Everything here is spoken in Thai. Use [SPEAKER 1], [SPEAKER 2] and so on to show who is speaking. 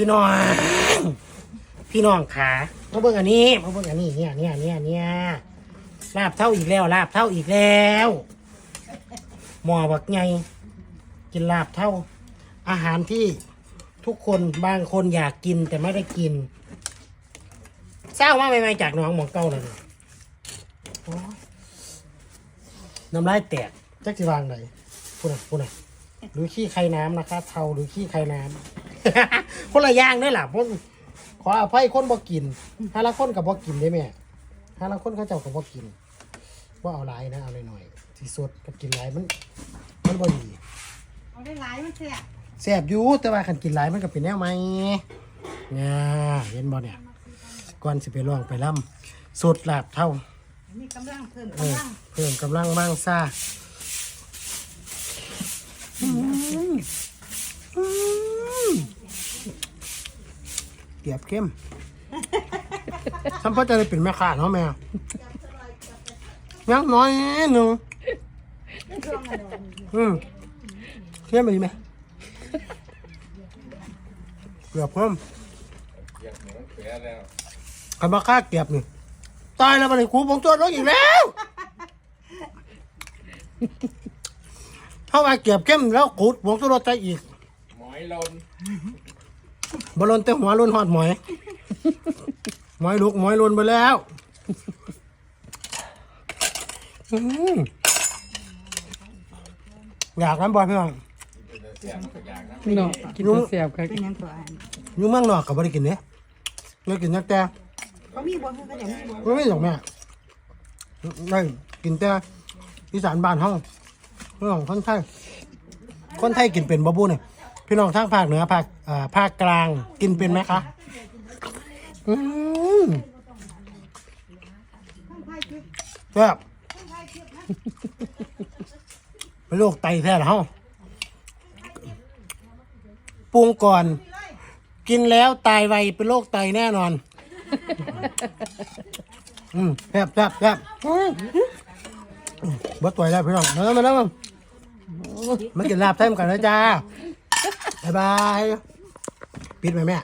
[SPEAKER 1] พี่น้อง พี่น้องขามาเบิ่งอันนี้มาเบิ่งอันนี้เนี่ยเนี่ยเนี่ยเนี่ยลาบเท่าอีกแล้ว ลาบเท่าอีกแล้วหมอบักไงกินลาบเท่า อาหารที่ทุกคนบางคนอยากกินแต่ไม่ได้กินเศร้ามาใหมจากน้องหมองเก้าเลยน้ำลายแตกจักสิวางไหนพูดหน่อยพูดหน่อยหรือขี้ไข่น้ำนะคะเทาหรือขี้ไข่น้ำ คนละอย่างได้อล่ะพวกขออภัยคนบ่กินฮาละคนกับบ่กินได้แม่ฮาละคนเขาเจ้ากับบ่กินว่าเอาหลายนะเอาหน่อยๆที่สุดกับกินหลายมัน มันบ่ดี
[SPEAKER 2] เอาได้หลายมันแซ่บ
[SPEAKER 1] แซ่บอยู่แต่ว่าคันกินหลายมันก็เป็นแนวไหมเนี่ยเห็นบ่เนี่ยก่อนสิไปร้องไปล่ำสุดลาบเท่า
[SPEAKER 2] มีกำลังเพิ่ม
[SPEAKER 1] เอกำอ
[SPEAKER 2] ลัง
[SPEAKER 1] เพิ่มกำลังมั่งซ่าอืมอืม เกียบเข้มฉันพอจะได้เป็นแม่ค้าเนาะแม่ยังน้อยหนึ่งอืมเข้มไปไหมเกือบเพิ่ม
[SPEAKER 3] อยากเหนียวเสียแล้ว
[SPEAKER 1] ใครมาฆ่าเกียบนี่ตายแล้วมันไอ้ครูผมตัวรถอีกแล้วเข้ามาเกียบเข้มแล้วขูดผมตัวรถใจอีก
[SPEAKER 3] หมอยลน
[SPEAKER 1] บอลนเต็มหัวลนหอดหมอยหมอยลุกหมอยลนไปแล้วอื้อหืออยากน้ำบอลพี่น้อง
[SPEAKER 3] เสียงสักอย่างนะ
[SPEAKER 4] เนาะกินจนแสบครับ
[SPEAKER 2] เป็นหยังตัวอัน
[SPEAKER 1] อยู่เมืองนอกกับบริกินเนี่ยเลยกินนักแต่
[SPEAKER 2] เขามีบ่คือเขาเดี๋ยวมีบ่
[SPEAKER 1] ไม่ไม่หรอกแม่ได้กินแต่อีสานบ้านห้องพี่น้องคนไทยคนไทยกินเป็นบะบูเนี่ย พี่น้องทางภาคเหนือภาคอ่าภาคกลางกินเป็นไหมคะอืม
[SPEAKER 2] ข้างไผ่คือ
[SPEAKER 1] แบบเป็นโรคไตแท้เหรอปรุงก่อน กินแล้วตายไวเป็นโรคไตแน่นอน อืมแซ่บแซ่บแซ่บบ่ตัวแล้วพี่น้องมาแล้วมาแล้วมากินลาบไทยกันนะจ้าายบาย ปิดไหมแม่